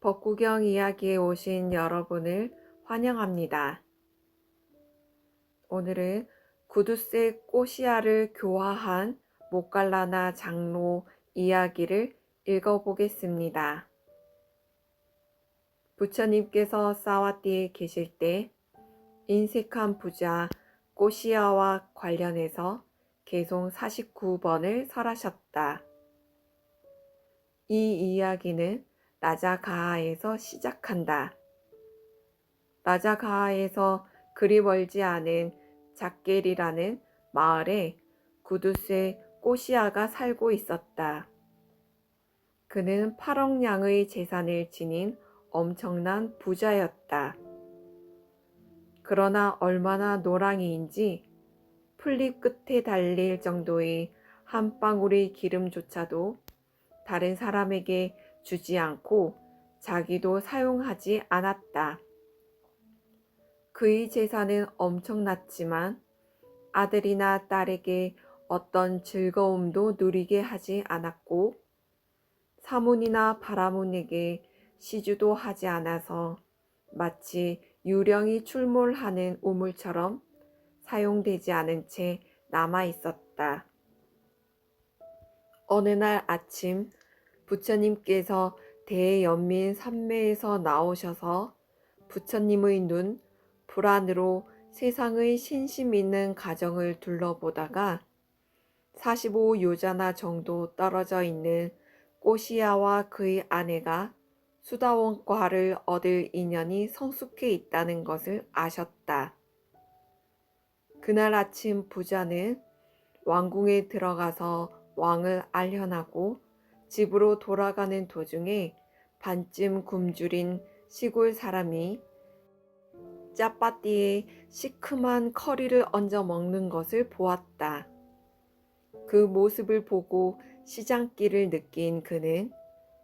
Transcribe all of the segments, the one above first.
벚구경 이야기에 오신 여러분을 환영합니다. 오늘은 구두쇠 꼬시아를 교화한 목갈라나 장로 이야기를 읽어보겠습니다. 부처님께서 사와띠에 계실 때 인색한 부자 꼬시아와 관련해서 개송 49번을 설하셨다. 이 이야기는 나자가하에서 시작한다. 나자가하에서 그리 멀지 않은 작겔이라는 마을에 구두쇠 꼬시아가 살고 있었다. 그는 8억 냥의 재산을 지닌 엄청난 부자였다. 그러나 얼마나 노랑이인지 풀잎 끝에 달릴 정도의 한 방울의 기름조차도 다른 사람에게 주지 않고 자기도 사용하지 않았다. 그의 재산은 엄청났지만 아들이나 딸에게 어떤 즐거움도 누리게 하지 않았고 사문이나 바라문에게 시주도 하지 않아서 마치 유령이 출몰하는 우물처럼 사용되지 않은 채 남아 있었다. 어느 날 아침 부처님께서 대연민 산매에서 나오셔서 부처님의 눈 불안으로 세상의 신심 있는 가정을 둘러보다가 45 요자나 정도 떨어져 있는 꼬시아와 그의 아내가 수다원과를 얻을 인연이 성숙해 있다는 것을 아셨다. 그날 아침 부자는 왕궁에 들어가서 왕을 알현하고 집으로 돌아가는 도중에 반쯤 굶주린 시골 사람이 짜파띠에 시큼한 커리를 얹어 먹는 것을 보았다. 그 모습을 보고 시장길을 느낀 그는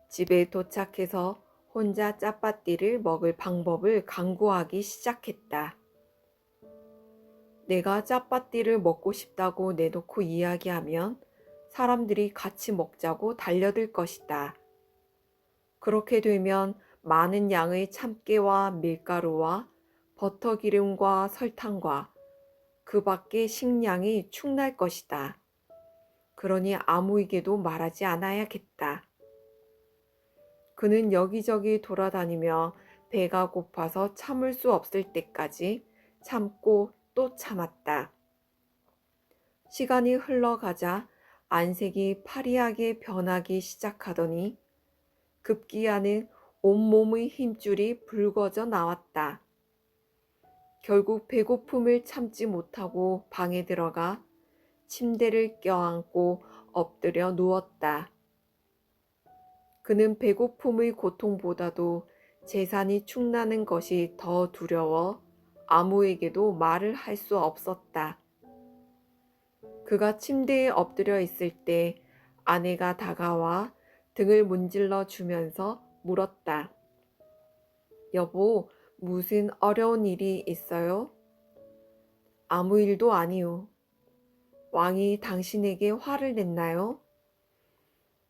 집에 도착해서 혼자 짜파띠를 먹을 방법을 강구하기 시작했다. 내가 짜파띠를 먹고 싶다고 내놓고 이야기하면 사람들이 같이 먹자고 달려들 것이다. 그렇게 되면 많은 양의 참깨와 밀가루와 버터 기름과 설탕과 그 밖에 식량이 축날 것이다. 그러니 아무에게도 말하지 않아야겠다. 그는 여기저기 돌아다니며 배가 고파서 참을 수 없을 때까지 참고 또 참았다. 시간이 흘러가자 안색이 파리하게 변하기 시작하더니 급기야는 온몸의 힘줄이 붉어져 나왔다. 결국 배고픔을 참지 못하고 방에 들어가 침대를 껴안고 엎드려 누웠다. 그는 배고픔의 고통보다도 재산이 축나는 것이 더 두려워 아무에게도 말을 할 수 없었다. 그가 침대에 엎드려 있을 때 아내가 다가와 등을 문질러 주면서 물었다. 여보, 무슨 어려운 일이 있어요? 아무 일도 아니요. 왕이 당신에게 화를 냈나요?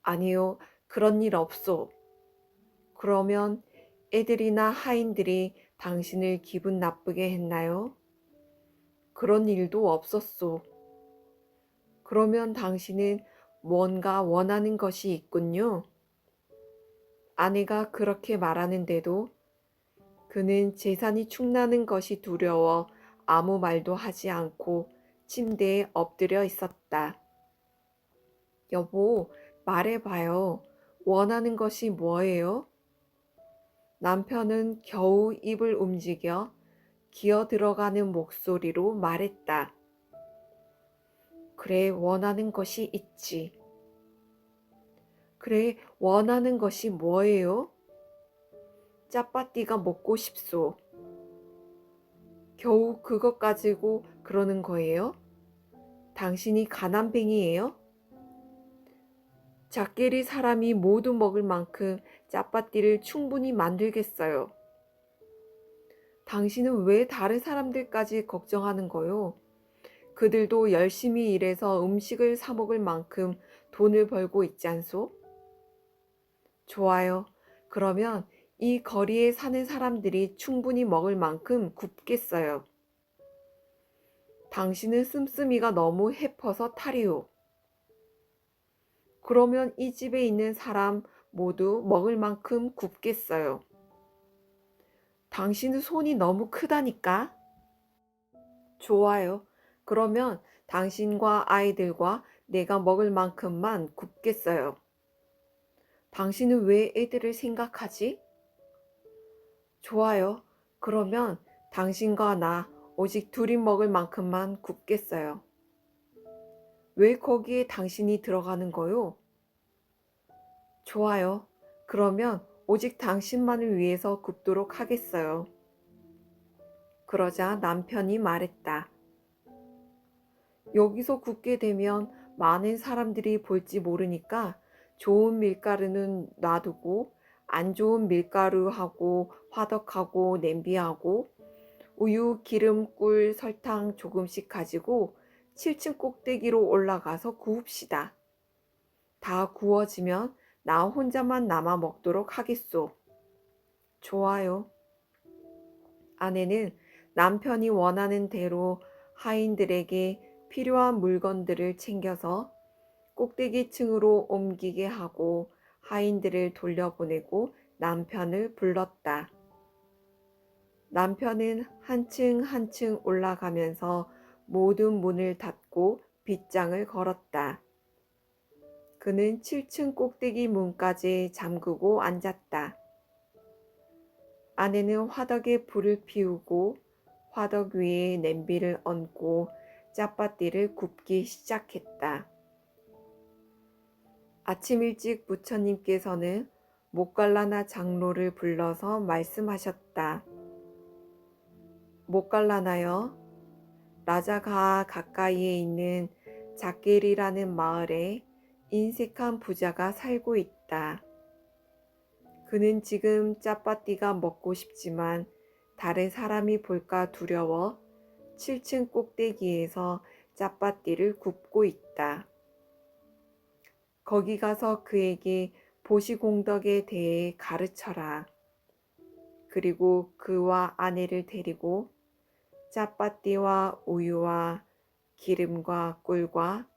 아니요, 그런 일 없소. 그러면 애들이나 하인들이 당신을 기분 나쁘게 했나요? 그런 일도 없었소. 그러면 당신은 뭔가 원하는 것이 있군요. 아내가 그렇게 말하는데도 그는 재산이 축나는 것이 두려워 아무 말도 하지 않고 침대에 엎드려 있었다. 여보, 말해봐요. 원하는 것이 뭐예요? 남편은 겨우 입을 움직여 기어 들어가는 목소리로 말했다. 그래, 원하는 것이 있지. 그래, 원하는 것이 뭐예요? 짜파띠가 먹고 싶소. 겨우 그것 가지고 그러는 거예요? 당신이 가난뱅이에요? 작게리 사람이 모두 먹을 만큼 짜파띠를 충분히 만들겠어요. 당신은 왜 다른 사람들까지 걱정하는 거요? 그들도 열심히 일해서 음식을 사 먹을 만큼 돈을 벌고 있지 않소? 좋아요. 그러면 이 거리에 사는 사람들이 충분히 먹을 만큼 굽겠어요. 당신은 씀씀이가 너무 해퍼서 탈이오. 그러면 이 집에 있는 사람 모두 먹을 만큼 굽겠어요. 당신은 손이 너무 크다니까? 좋아요. 그러면 당신과 아이들과 내가 먹을 만큼만 굽겠어요. 당신은 왜 애들을 생각하지? 좋아요. 그러면 당신과 나 오직 둘이 먹을 만큼만 굽겠어요. 왜 거기에 당신이 들어가는 거요? 좋아요. 그러면 오직 당신만을 위해서 굽도록 하겠어요. 그러자 남편이 말했다. 여기서 굽게 되면 많은 사람들이 볼지 모르니까 좋은 밀가루는 놔두고 안 좋은 밀가루하고 화덕하고 냄비하고 우유, 기름, 꿀, 설탕 조금씩 가지고 7층 꼭대기로 올라가서 구웁시다. 다 구워지면 나 혼자만 남아 먹도록 하겠소. 좋아요. 아내는 남편이 원하는 대로 하인들에게 필요한 물건들을 챙겨서 꼭대기층으로 옮기게 하고 하인들을 돌려보내고 남편을 불렀다. 남편은 한층 한층 올라가면서 모든 문을 닫고 빗장을 걸었다. 그는 7층 꼭대기 문까지 잠그고 앉았다. 아내는 화덕에 불을 피우고 화덕 위에 냄비를 얹고 짜파띠를 굽기 시작했다. 아침 일찍 부처님께서는 목갈라나 장로를 불러서 말씀하셨다. 목갈라나여, 라자가 가까이에 있는 자겔이라는 마을에 인색한 부자가 살고 있다. 그는 지금 짜파띠가 먹고 싶지만 다른 사람이 볼까 두려워 7층 꼭대기에서 짜파띠를 굽고 있다. 거기 가서 그에게 보시공덕에 대해 가르쳐라. 그리고 그와 아내를 데리고 짜파띠와 우유와 기름과 꿀과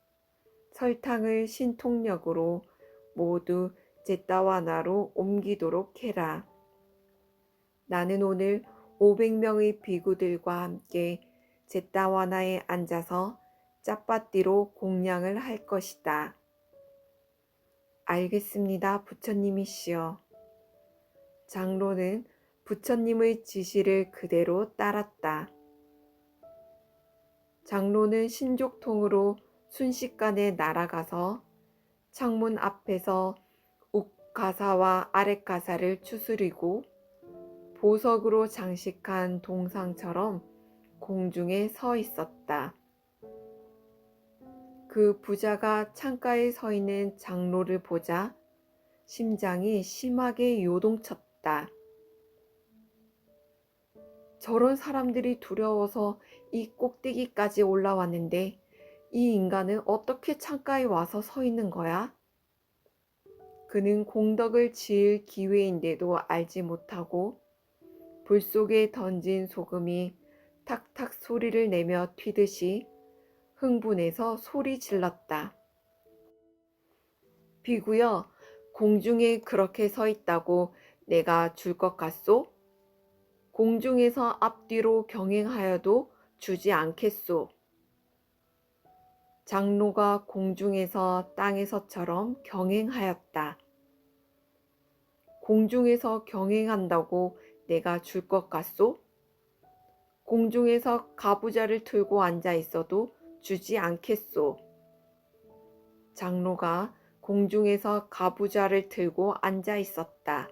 설탕을 신통력으로 모두 제따와나로 옮기도록 해라. 나는 오늘 500명의 비구들과 함께 제따와나에 앉아서 짜파띠로 공양을 할 것이다. 알겠습니다, 부처님이시여. 장로는 부처님의 지시를 그대로 따랐다. 장로는 신족통으로 순식간에 날아가서 창문 앞에서 욱가사와 아랫가사를 추스리고 보석으로 장식한 동상처럼 공중에 서 있었다. 그 부자가 창가에 서 있는 장로를 보자 심장이 심하게 요동쳤다. 저런 사람들이 두려워서 이 꼭대기까지 올라왔는데 이 인간은 어떻게 창가에 와서 서 있는 거야? 그는 공덕을 지을 기회인데도 알지 못하고 불 속에 던진 소금이 탁탁 소리를 내며 튀듯이 흥분해서 소리 질렀다. 비구여, 공중에 그렇게 서 있다고 내가 줄 것 같소? 공중에서 앞뒤로 경행하여도 주지 않겠소. 장로가 공중에서 땅에서처럼 경행하였다. 공중에서 경행한다고 내가 줄 것 같소? 공중에서 가부좌를 틀고 앉아 있어도 주지 않겠소. 장로가 공중에서 가부좌를 틀고 앉아 있었다.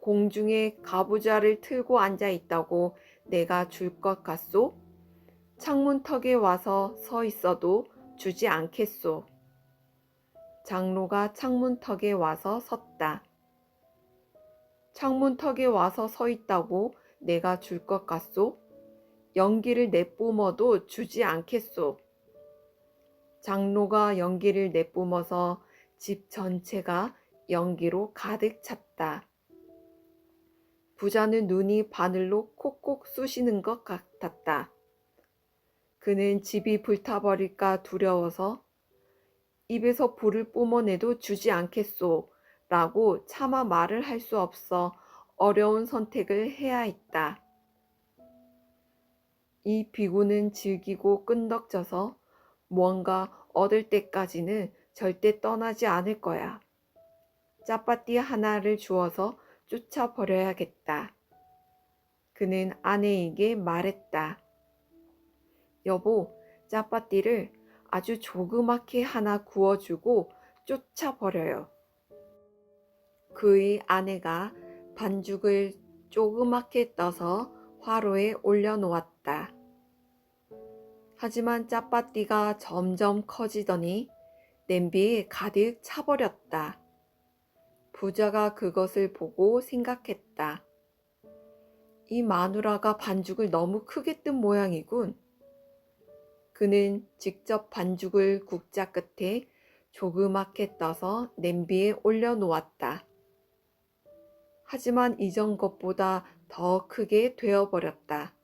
공중에 가부좌를 틀고 앉아 있다고 내가 줄 것 같소? 창문턱에 와서 서 있어도 주지 않겠소. 장로가 창문턱에 와서 섰다. 창문턱에 와서 서 있다고 내가 줄 것 같소? 연기를 내뿜어도 주지 않겠소. 장로가 연기를 내뿜어서 집 전체가 연기로 가득 찼다. 부자는 눈이 바늘로 콕콕 쑤시는 것 같았다. 그는 집이 불타버릴까 두려워서 입에서 불을 뿜어내도 주지 않겠소 라고 차마 말을 할 수 없어 어려운 선택을 해야 했다. 이 비구는 즐기고 끈덕져서 무언가 얻을 때까지는 절대 떠나지 않을 거야. 짜파띠 하나를 주어서 쫓아버려야겠다. 그는 아내에게 말했다. 여보, 짜파띠를 아주 조그맣게 하나 구워주고 쫓아버려요. 그의 아내가 반죽을 조그맣게 떠서 화로에 올려놓았다. 하지만 짜파띠가 점점 커지더니 냄비에 가득 차버렸다. 부자가 그것을 보고 생각했다. 이 마누라가 반죽을 너무 크게 뜬 모양이군. 그는 직접 반죽을 국자 끝에 조그맣게 떠서 냄비에 올려놓았다. 하지만 이전 것보다 더 크게 되어버렸다.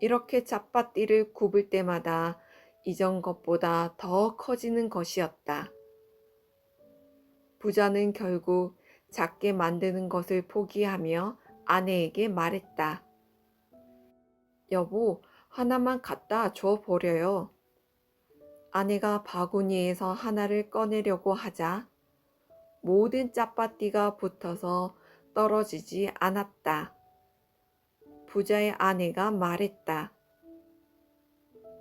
이렇게 짜파띠를 굽을 때마다 이전 것보다 더 커지는 것이었다. 부자는 결국 작게 만드는 것을 포기하며 아내에게 말했다. 여보, 하나만 갖다 줘 버려요. 아내가 바구니에서 하나를 꺼내려고 하자 모든 짜파띠가 붙어서 떨어지지 않았다. 부자의 아내가 말했다.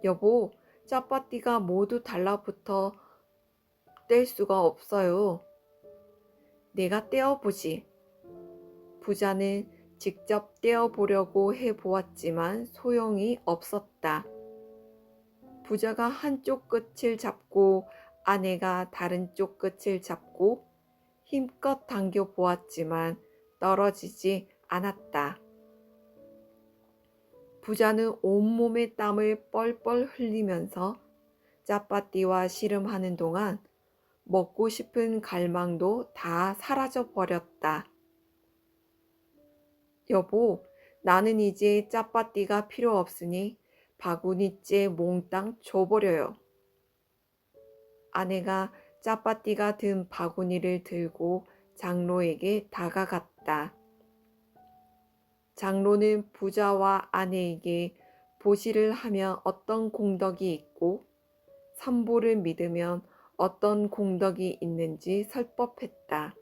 여보, 짜파띠가 모두 달라붙어 뗄 수가 없어요. 내가 떼어보지. 부자는 직접 떼어보려고 해보았지만 소용이 없었다. 부자가 한쪽 끝을 잡고 아내가 다른 쪽 끝을 잡고 힘껏 당겨 보았지만 떨어지지 않았다. 부자는 온몸에 땀을 뻘뻘 흘리면서 짜파띠와 씨름하는 동안 먹고 싶은 갈망도 다 사라져 버렸다. 여보, 나는 이제 짜파띠가 필요 없으니 바구니째 몽땅 줘버려요. 아내가 짜파띠가 든 바구니를 들고 장로에게 다가갔다. 장로는 부자와 아내에게 보시를 하면 어떤 공덕이 있고 삼보를 믿으면 어떤 공덕이 있는지 설법했다.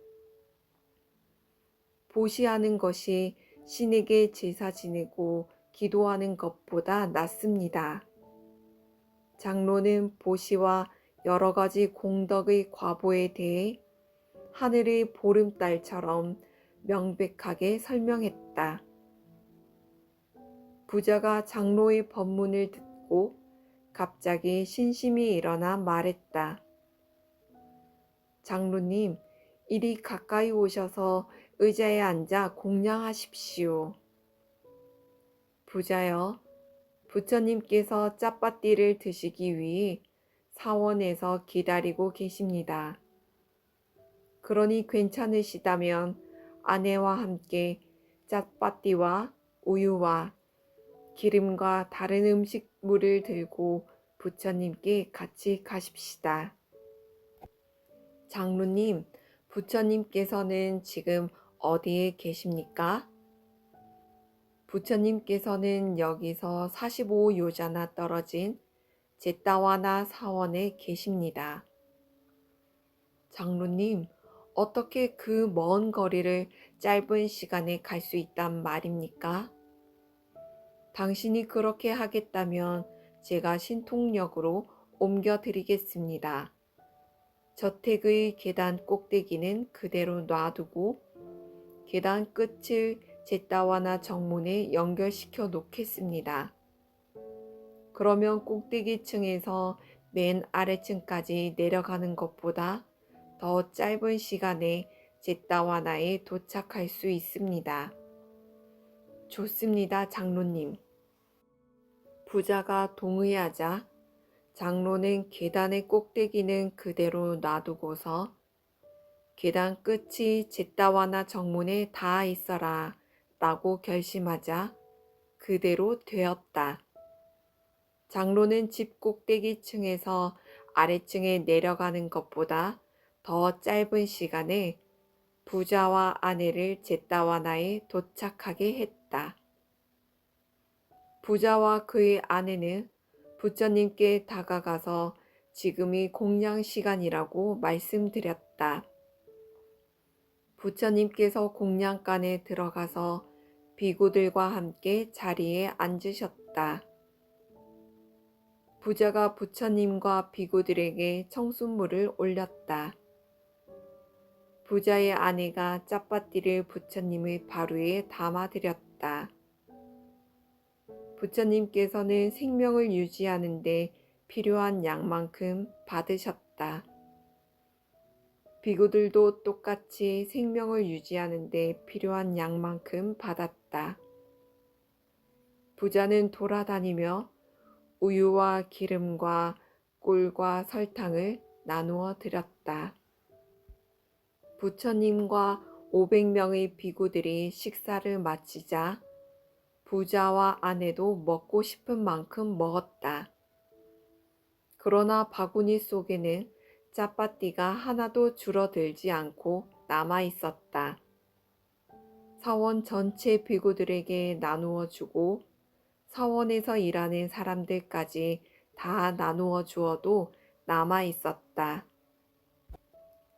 보시하는 것이 신에게 제사 지내고 기도하는 것보다 낫습니다. 장로는 보시와 여러 가지 공덕의 과보에 대해 하늘의 보름달처럼 명백하게 설명했다. 부자가 장로의 법문을 듣고 갑자기 신심이 일어나 말했다. 장로님, 이리 가까이 오셔서 의자에 앉아 공양하십시오. 부자여, 부처님께서 짜파띠를 드시기 위해 사원에서 기다리고 계십니다. 그러니 괜찮으시다면 아내와 함께 짜파띠와 우유와 기름과 다른 음식물을 들고 부처님께 같이 가십시다. 장로님, 부처님께서는 지금 어디에 계십니까? 부처님께서는 여기서 45요자나 떨어진 제따와나 사원에 계십니다. 장로님, 어떻게 그 먼 거리를 짧은 시간에 갈 수 있단 말입니까? 당신이 그렇게 하겠다면 제가 신통력으로 옮겨 드리겠습니다. 저택의 계단 꼭대기는 그대로 놔두고 계단 끝을 제따와나 정문에 연결시켜 놓겠습니다. 그러면 꼭대기층에서 맨 아래층까지 내려가는 것보다 더 짧은 시간에 제따와나에 도착할 수 있습니다. 좋습니다, 장로님. 부자가 동의하자 장로는 계단의 꼭대기는 그대로 놔두고서 계단 끝이 제따와나 정문에 닿아 있어라 라고 결심하자 그대로 되었다. 장로는 집 꼭대기 층에서 아래층에 내려가는 것보다 더 짧은 시간에 부자와 아내를 제따와나에 도착하게 했다. 부자와 그의 아내는 부처님께 다가가서 지금이 공양 시간이라고 말씀드렸다. 부처님께서 공양간에 들어가서 비구들과 함께 자리에 앉으셨다. 부자가 부처님과 비구들에게 청순물을 올렸다. 부자의 아내가 짜파띠를 부처님의 바루에 담아드렸다. 부처님께서는 생명을 유지하는데 필요한 양만큼 받으셨다. 비구들도 똑같이 생명을 유지하는데 필요한 양만큼 받았다. 부자는 돌아다니며 우유와 기름과 꿀과 설탕을 나누어 드렸다. 부처님과 500명의 비구들이 식사를 마치자 부자와 아내도 먹고 싶은 만큼 먹었다. 그러나 바구니 속에는 짜파띠가 하나도 줄어들지 않고 남아 있었다. 사원 전체 비구들에게 나누어 주고 사원에서 일하는 사람들까지 다 나누어 주어도 남아 있었다.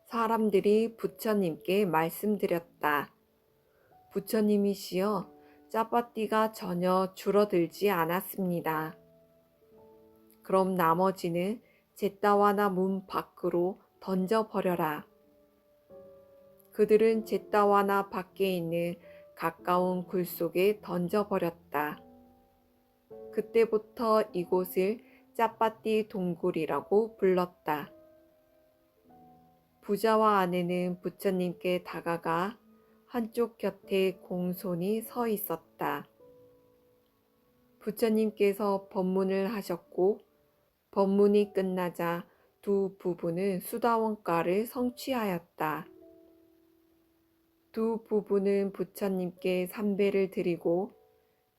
사람들이 부처님께 말씀드렸다. 부처님이시여, 짜파띠가 전혀 줄어들지 않았습니다. 그럼 나머지는 제따와나 문 밖으로 던져버려라. 그들은 제따와나 밖에 있는 가까운 굴 속에 던져버렸다. 그때부터 이곳을 짜파띠 동굴이라고 불렀다. 부자와 아내는 부처님께 다가가 한쪽 곁에 공손히 서 있었다. 부처님께서 법문을 하셨고 법문이 끝나자 두 부부는 수다원가를 성취하였다. 두 부부는 부처님께 삼배를 드리고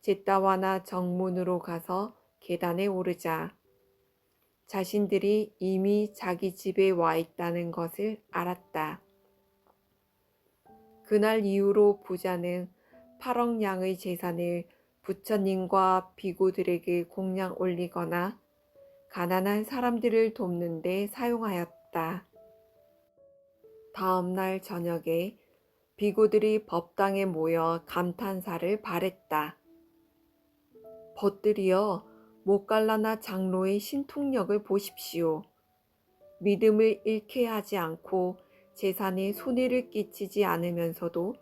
제따와나 정문으로 가서 계단에 오르자 자신들이 이미 자기 집에 와 있다는 것을 알았다. 그날 이후로 부자는 8억 양의 재산을 부처님과 비구들에게 공양 올리거나 가난한 사람들을 돕는 데 사용하였다. 다음 날 저녁에 비구들이 법당에 모여 감탄사를 발했다. 벗들이여 못갈라나 장로의 신통력을 보십시오. 믿음을 잃게 하지 않고 재산에 손해를 끼치지 않으면서도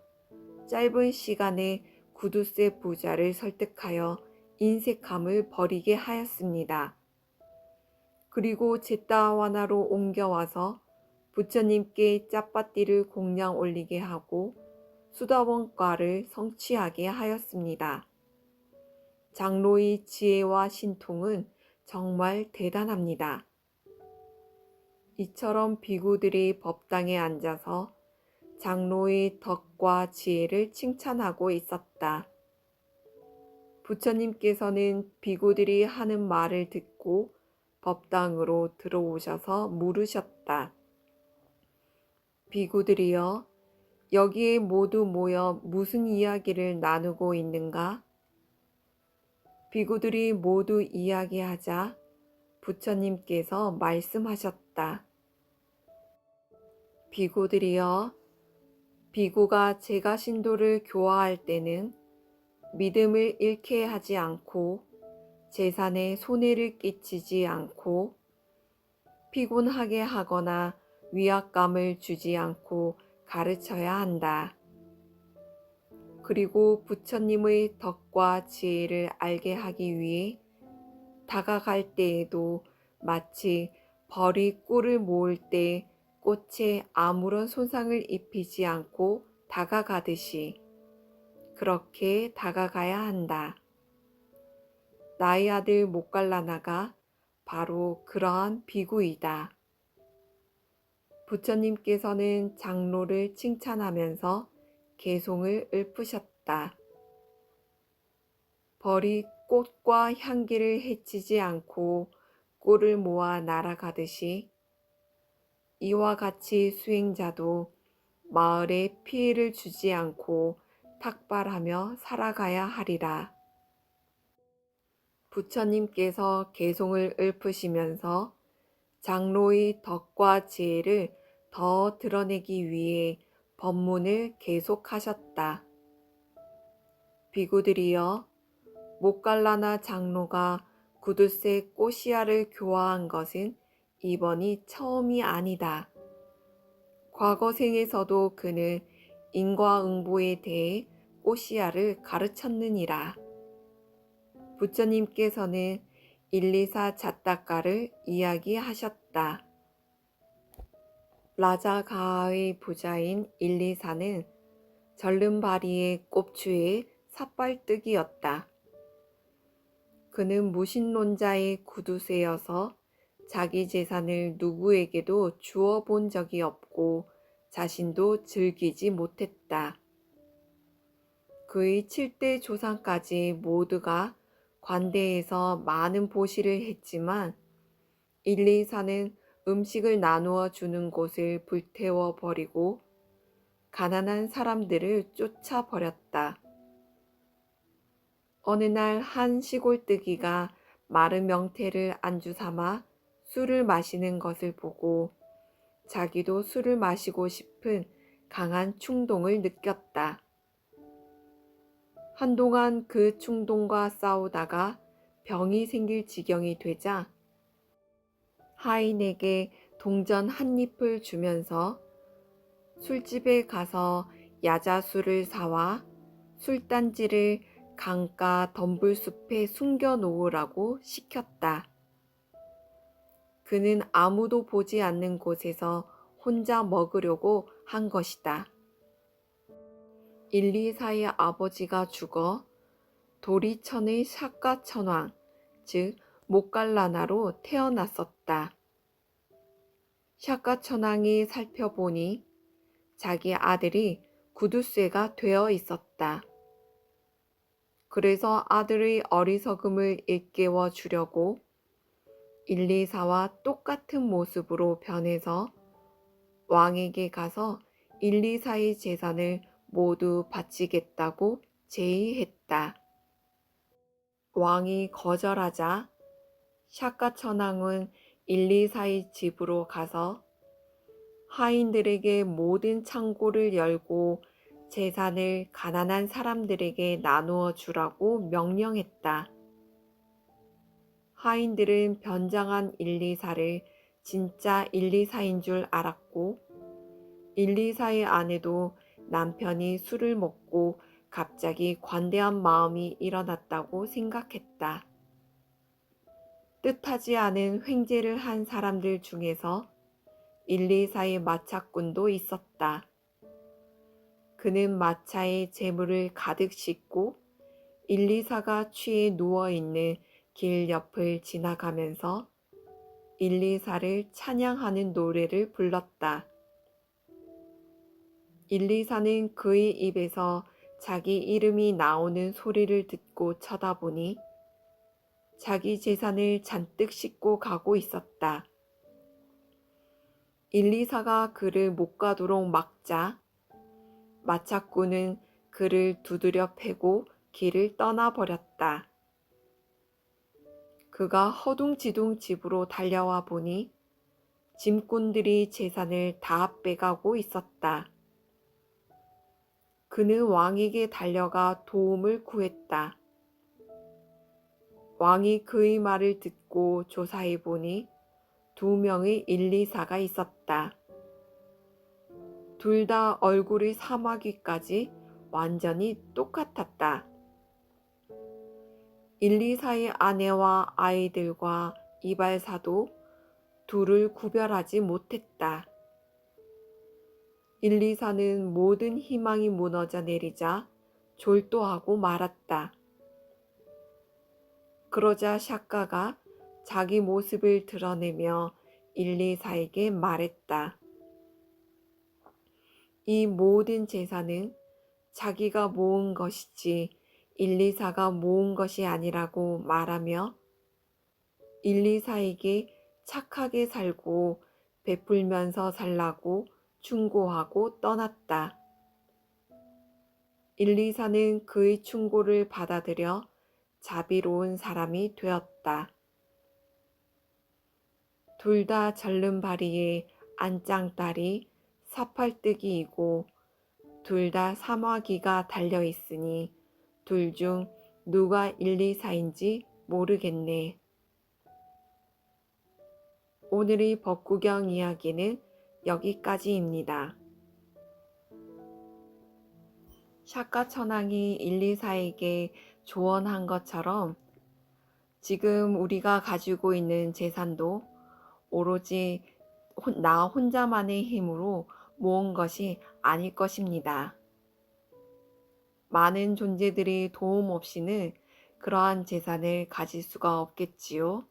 짧은 시간에 구두쇠 부자를 설득하여 인색함을 버리게 하였습니다. 그리고 제따와나로 옮겨와서 부처님께 짜파띠를 공양 올리게 하고 수다원과를 성취하게 하였습니다. 장로의 지혜와 신통은 정말 대단합니다. 이처럼 비구들이 법당에 앉아서 장로의 덕과 지혜를 칭찬하고 있었다. 부처님께서는 비구들이 하는 말을 듣고 법당으로 들어오셔서 물으셨다. 비구들이여, 여기에 모두 모여 무슨 이야기를 나누고 있는가? 비구들이 모두 이야기하자 부처님께서 말씀하셨다. 비구들이여, 비구가 제가 신도를 교화할 때는 믿음을 잃게 하지 않고 재산에 손해를 끼치지 않고 피곤하게 하거나 위압감을 주지 않고 가르쳐야 한다. 그리고 부처님의 덕과 지혜를 알게 하기 위해 다가갈 때에도 마치 벌이 꿀을 모을 때 꽃에 아무런 손상을 입히지 않고 다가가듯이 그렇게 다가가야 한다. 나의 아들 목갈라나가 바로 그러한 비구이다. 부처님께서는 장로를 칭찬하면서 개송을 읊으셨다. 벌이 꽃과 향기를 해치지 않고 꿀을 모아 날아가듯이 이와 같이 수행자도 마을에 피해를 주지 않고 탁발하며 살아가야 하리라. 부처님께서 개송을 읊으시면서 장로의 덕과 지혜를 더 드러내기 위해 법문을 계속하셨다. 비구들이여, 목갈라나 장로가 구두쇠 꼬시아를 교화한 것은 이번이 처음이 아니다. 과거 생에서도 그는 인과응보에 대해 꼬시아를 가르쳤느니라. 부처님께서는 124 자따가를 이야기하셨다. 라자가의 부자인 124는 절름바리의 꼽추의 삿발뜨기였다. 그는 무신론자의 구두쇠여서 자기 재산을 누구에게도 주어 본 적이 없고 자신도 즐기지 못했다. 그의 7대 조상까지 모두가 관대에서 많은 보시를 했지만 124는 음식을 나누어 주는 곳을 불태워 버리고 가난한 사람들을 쫓아 버렸다. 어느 날 한 시골뜨기가 마른 명태를 안주 삼아 술을 마시는 것을 보고 자기도 술을 마시고 싶은 강한 충동을 느꼈다. 한동안 그 충동과 싸우다가 병이 생길 지경이 되자 하인에게 동전 한 잎을 주면서 술집에 가서 야자술을 사와 술단지를 강가 덤불숲에 숨겨 놓으라고 시켰다. 그는 아무도 보지 않는 곳에서 혼자 먹으려고 한 것이다. 124의 아버지가 죽어 도리천의 샤카천왕, 즉 목갈라나로 태어났었다. 샤카천왕이 살펴보니 자기 아들이 구두쇠가 되어 있었다. 그래서 아들의 어리석음을 일깨워 주려고 124와 똑같은 모습으로 변해서 왕에게 가서 124의 재산을 모두 바치겠다고 제의했다. 왕이 거절하자 샤카천왕은 124의 집으로 가서 하인들에게 모든 창고를 열고 재산을 가난한 사람들에게 나누어 주라고 명령했다. 하인들은 변장한 124를 진짜 124인 줄 알았고 124의 아내도 남편이 술을 먹고 갑자기 관대한 마음이 일어났다고 생각했다. 뜻하지 않은 횡재를 한 사람들 중에서 124의 마차꾼도 있었다. 그는 마차에 재물을 가득 싣고 124가 취해 누워 있는 길 옆을 지나가면서 124를 찬양하는 노래를 불렀다. 124는 그의 입에서 자기 이름이 나오는 소리를 듣고 쳐다보니 자기 재산을 잔뜩 싣고 가고 있었다. 124가 그를 못 가도록 막자 마차꾼은 그를 두드려 패고 길을 떠나버렸다. 그가 허둥지둥 집으로 달려와 보니 짐꾼들이 재산을 다 빼가고 있었다. 그는 왕에게 달려가 도움을 구했다. 왕이 그의 말을 듣고 조사해 보니 두 명의 1, 2, 4가 있었다. 둘 다 얼굴의 사마귀까지 완전히 똑같았다. 1, 2, 4의 아내와 아이들과 이발사도 둘을 구별하지 못했다. 1, 2, 4는 모든 희망이 무너져 내리자 졸도하고 말았다. 그러자 샤카가 자기 모습을 드러내며 1, 2, 4에게 말했다. 이 모든 재산은 자기가 모은 것이지 1, 2, 4가 모은 것이 아니라고 말하며 1, 2, 4에게 착하게 살고 베풀면서 살라고 충고하고 떠났다. 1, 2, 4는 그의 충고를 받아들여 자비로운 사람이 되었다. 둘 다 절름발이의 안짱딸이 사팔뜨기이고 둘다 사마귀가 달려 있으니 둘 중 누가 1, 2, 4인지 모르겠네. 오늘의 법구경 이야기는 여기까지입니다. 샤카 천왕이 1, 2, 4에게 조언한 것처럼 지금 우리가 가지고 있는 재산도 오로지 혼- 나 혼자만의 힘으로 모은 것이 아닐 것입니다. 많은 존재들의 도움 없이는 그러한 재산을 가질 수가 없겠지요.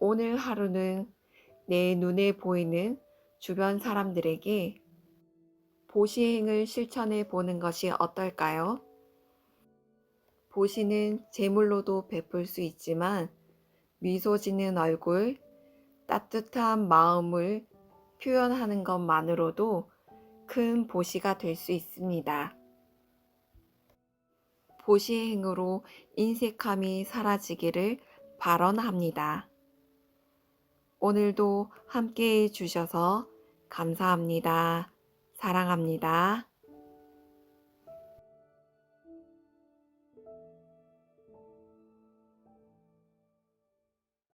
오늘 하루는 내 눈에 보이는 주변 사람들에게 보시행을 실천해 보는 것이 어떨까요? 보시는 재물로도 베풀 수 있지만 미소 짓는 얼굴, 따뜻한 마음을 표현하는 것만으로도 큰 보시가 될 수 있습니다. 보시행으로 인색함이 사라지기를 발언합니다. 오늘도 함께 해 주셔서 감사합니다. 사랑합니다.